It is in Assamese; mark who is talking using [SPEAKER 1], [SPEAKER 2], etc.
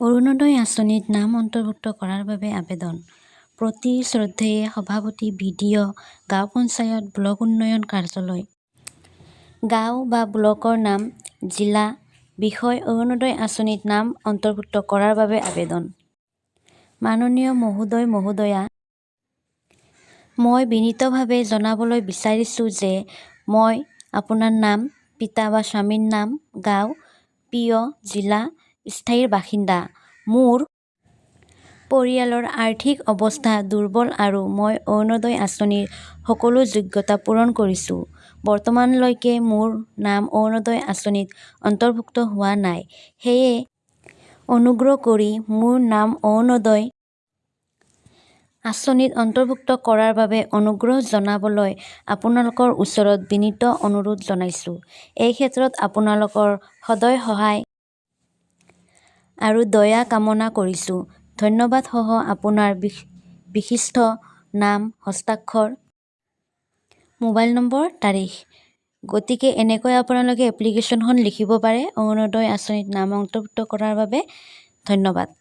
[SPEAKER 1] অৰুণোদয় আঁচনিত নাম অন্তৰ্ভুক্ত কৰাৰ বাবে আবেদন। প্ৰতি শ্ৰদ্ধেয় সভাপতি বিডিঅ গাঁও পঞ্চায়ত ব্লক উন্নয়ন কাৰ্যালয়। গাঁও বা ব্লকৰ নাম, জিলা, বিষয় অৰুণোদয় আঁচনিত নাম অন্তৰ্ভুক্ত কৰাৰ বাবে আবেদন। মাননীয় মহোদয় মহোদয়া, মই বিনীতভাৱে জনাবলৈ বিচাৰিছো যে মই আপোনাৰ নাম, পিতা বা স্বামীৰ নাম, গাঁও পি অ জিলা স্থায়ীৰ বাসিন্দা। মোৰ পৰিয়ালৰ আৰ্থিক অৱস্থা দুৰ্বল আৰু মই অৰুণোদয় আঁচনিৰ সকলো যোগ্যতা পূৰণ কৰিছো। বৰ্তমানলৈকে মোৰ নাম অৰুণোদয় আঁচনিত অন্তৰ্ভুক্ত হোৱা নাই। সেয়ে অনুগ্ৰহ কৰি মোৰ নাম অৰুণোদয় আঁচনিত অন্তৰ্ভুক্ত কৰাৰ বাবে অনুগ্ৰহ জনাবলৈ আপোনালোকৰ ওচৰত বিনীত অনুৰোধ জনাইছো। এই ক্ষেত্ৰত আপোনালোকৰ সদয় সহায় আৰু দয়া কামনা কৰিছো। ধন্যবাদসহ আপোনাৰ বিশিষ্ট নাম হস্তাক্ষৰ। মোবাইল নম্বৰ তাৰিখ। গতিকে এনেকৈ আপোনালোকে এপ্লিকেশ্যনখন লিখিব পাৰে। অৰুণোদয় আঁচনিত নাম অন্তৰ্ভুক্ত কৰাৰ বাবে ধন্যবাদ।